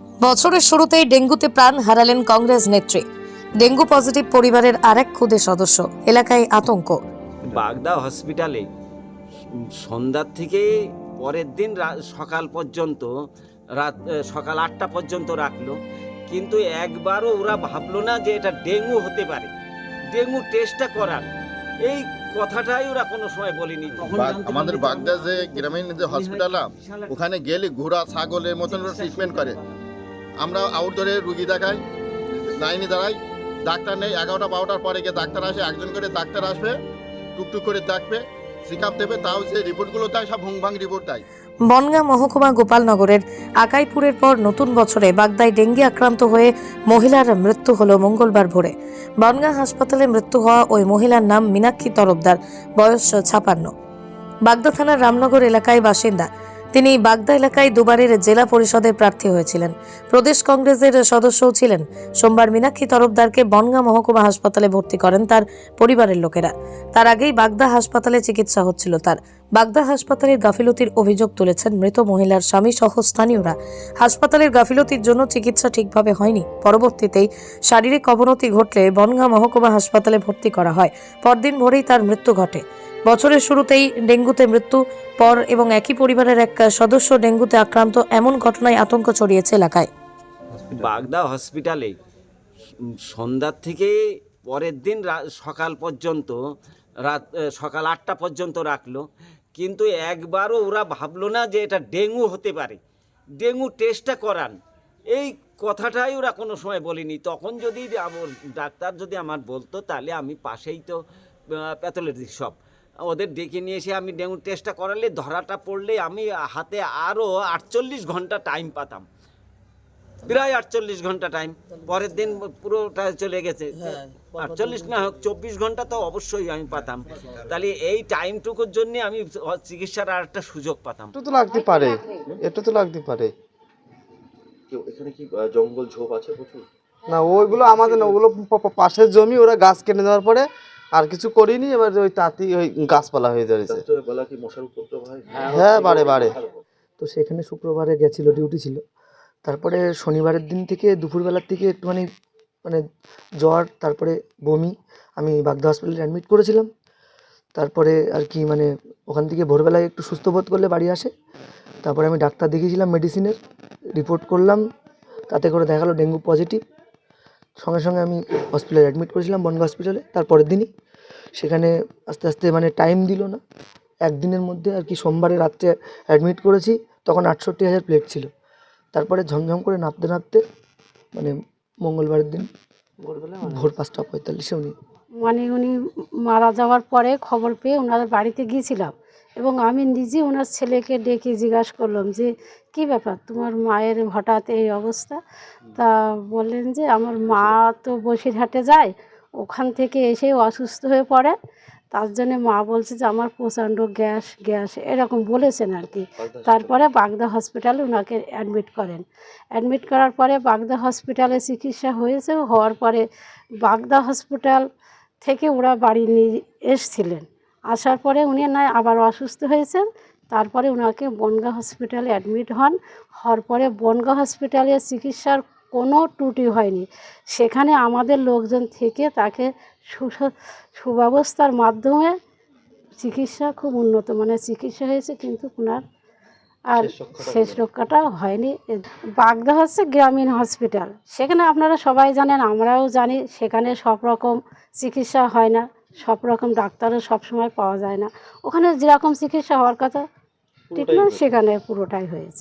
বছরের শুরুতেই ডেঙ্গুতে প্রাণ হারালেন কংগ্রেস নেত্রী। ডেঙ্গু পজিটিভ পরিবারের আরেক খুদে সদস্য এলাকায় আতঙ্ক। বাগদা হসপিটালে সন্ধ্যার থেকে পরের দিন সকাল পর্যন্ত রাত সকাল আটটা পর্যন্ত রাখল। কিন্তু একবারও ওরা ভাবলো না যে এটা ডেঙ্গু হতে পারে। ডেঙ্গু টেস্টটা করার। এই কথাটাই ওরা কোনো সময় বলেনি। আমাদের বাগদা যে গ্রামীণ যে হসপিটাল ওখানে গেলে ঘোড়া ছাগলের মতন ট্রিটমেন্ট করে। আমরা আউটডোরে রুগী দেখাই, লাইনে দাঁড়াই, ডাক্তার নেই, এগারোটা বারোটার পরে গিয়ে ডাক্তার আসে, একজন করে ডাক্তার আসবে, টুকটুক করে দেখবে চেকআপ দেবে, তাও যে রিপোর্টগুলো দেয়, সব রিপোর্ট দেয়। বনগাঁ মহকুমা গোপালনগরের আকাইপুরের পর নতুন বছরে বাগদায় ডেঙ্গি আক্রান্ত হয়ে মহিলার মৃত্যু হলো মঙ্গলবার ভোরে। বনগাঁ হাসপাতালে মৃত্যু হওয়া ওই মহিলার নাম মীনাক্ষী তরফদার, বয়স ছাপান্ন। বাগদা থানার রামনগর এলাকায় বাসিন্দা তিনি বাগদা এলাকায় দুবারের জেলা পরিষদের প্রার্থী হয়েছিলেন। প্রদেশ কংগ্রেসের সদস্যও ছিলেন। সোমবার মীনাক্ষী তরফদারকে বনগাঁ মহকুমা হাসপাতালে ভর্তি করেন তার পরিবারের লোকেরা। তার আগেই বাগদা হাসপাতালে চিকিৎসা হচ্ছিল তার। বাগদা হাসপাতালের গাফিলতির অভিযোগ তুলেছেন মৃত মহিলার স্বামী সহ স্থানীয়রা। হাসপাতালের গাফিলতির জন্য চিকিৎসা ঠিকভাবে হয়নি। পরবর্তীতেই শারীরিক অবনতি ঘটলে বনগাঁ মহকুমা হাসপাতালে ভর্তি করা হয়। পরদিন ভোরেই তার মৃত্যু ঘটে। বছরের শুরুতেই ডেঙ্গুতে মৃত্যু পর এবং একই পরিবারের এক সদস্য ডেঙ্গুতে আক্রান্ত, এমন ঘটনায় আতঙ্ক ছড়িয়েছে এলাকায়। বাগদা হসপিটালে সন্ধ্যার থেকে পরের দিন সকাল পর্যন্ত, রাত সকাল আটটা পর্যন্ত রাখল। কিন্তু একবারও ওরা ভাবলো না যে এটা ডেঙ্গু হতে পারে। ডেঙ্গু টেস্টটা করান। এই কথাটাই ওরা কোনো সময় বলেনি। তখন যদি আমার- ডাক্তার যদি আমার বলতো, তাহলে আমি পাশেই তো প্যাথোলজি সব ওদের ডেকে নিয়ে এসে আমি ডেঙ্গু টেস্টটা করালে ধরাটা পড়লে আমি হাতে আরও আটচল্লিশ ঘণ্টা টাইম পাতাম। প্রায় আটচল্লিশ ঘণ্টা টাইম পরের দিন পুরোটা চলে গেছে। আটচল্লিশ না হোক চব্বিশ ঘণ্টা তো অবশ্যই আমি পাতাম। তাহলে এই টাইমটুকুর জন্য আমি চিকিৎসার আর একটা সুযোগ পাতাম। এটা তো লাগতে পারে। এটা তো লাগতে পারে। এখানে কি জঙ্গল ঝোপ আছে প্রচুর? না ওইগুলো আমাদের না ওগুলো পাশের জমি ওরা গাছ কেটে দেওয়ার পরে আর কিছু করিনি এবার ওই তাঁতি ওই গাছপালা হয়ে উপদ্রব হয়? হ্যাঁ বাড়ে বাড়ে। তো সেখানে শুক্রবারে গেছিল ডিউটি ছিল। তারপরে শনিবারের দিন থেকে দুপুরবেলার থেকে একটুখানি মানে জ্বর তারপরে বমি আমি বাগদা হসপিটালে অ্যাডমিট করেছিলাম। তারপরে আর কি মানে ওখান থেকে ভোরবেলায় একটু সুস্থ বোধ করলে বাড়ি আসে। তারপরে আমি ডাক্তার দেখিয়েছিলাম মেডিসিনের রিপোর্ট করলাম। তাতে করে দেখাল ডেঙ্গু পজিটিভ সঙ্গে সঙ্গে আমি হসপিটালে অ্যাডমিট করেছিলাম, বনগা হসপিটালে তারপরের দিনই সেখানে আস্তে আস্তে মানে টাইম দিল না। একদিনের মধ্যে আর কি সোমবারে রাত্রে অ্যাডমিট করেছি, তখন আটষট্টি হাজার প্লেট ছিল। তারপরে ঝমঝম করে নাপতে নাপতে মানে মঙ্গলবারের দিন ভোরবেলা ভোর পাঁচটা পঁয়তাল্লিশে উনি মানে উনি মারা যাওয়ার পরে খবর পেয়ে ওনাদের বাড়িতে গিয়েছিলাম। এবং আমি নিজে ওনার ছেলেকে ডেকে জিজ্ঞাসা করলাম যে কি ব্যাপার? তোমার মায়ের হঠাৎ এই অবস্থা? তা বললেন যে আমার মা তো বসিরহাটে যায় ওখান থেকে এসে অসুস্থ হয়ে পড়ে। তার জন্য মা বলছে যে আমার প্রচণ্ড গ্যাস গ্যাস। এরকম বলেছেন আর কি। তারপরে বাগদা হসপিটালে ওনাকে অ্যাডমিট করেন। অ্যাডমিট করার পরে বাগদা হসপিটালে চিকিৎসা হয়েছে। হওয়ার পরে বাগদা হসপিটাল থেকে ওরা বাড়ি নিয়ে এসছিলেন। আসার পরে উনি না আবার অসুস্থ হয়েছেন। তারপরে ওনাকে বনগা হসপিটালে অ্যাডমিট হন। হওয়ার পরে বনগা হসপিটালে চিকিৎসার কোনো ত্রুটি হয়নি। সেখানে আমাদের লোকজন থেকে তাকে সুব্যবস্থার মাধ্যমে চিকিৎসা খুব উন্নত মানের চিকিৎসা হয়েছে কিন্তু ওনার আর শেষ রক্ষাটা হয়নি। বাগদা হচ্ছে গ্রামীণ হসপিটাল। সেখানে আপনারা সবাই জানেন আমরাও জানি সেখানে সব রকম চিকিৎসা হয় না। সব রকম ডাক্তারও সবসময় পাওয়া যায় না। ওখানে যেরকম চিকিৎসা হওয়ার কথা ট্রিটমেন্ট সেখানে পুরোটাই হয়েছে।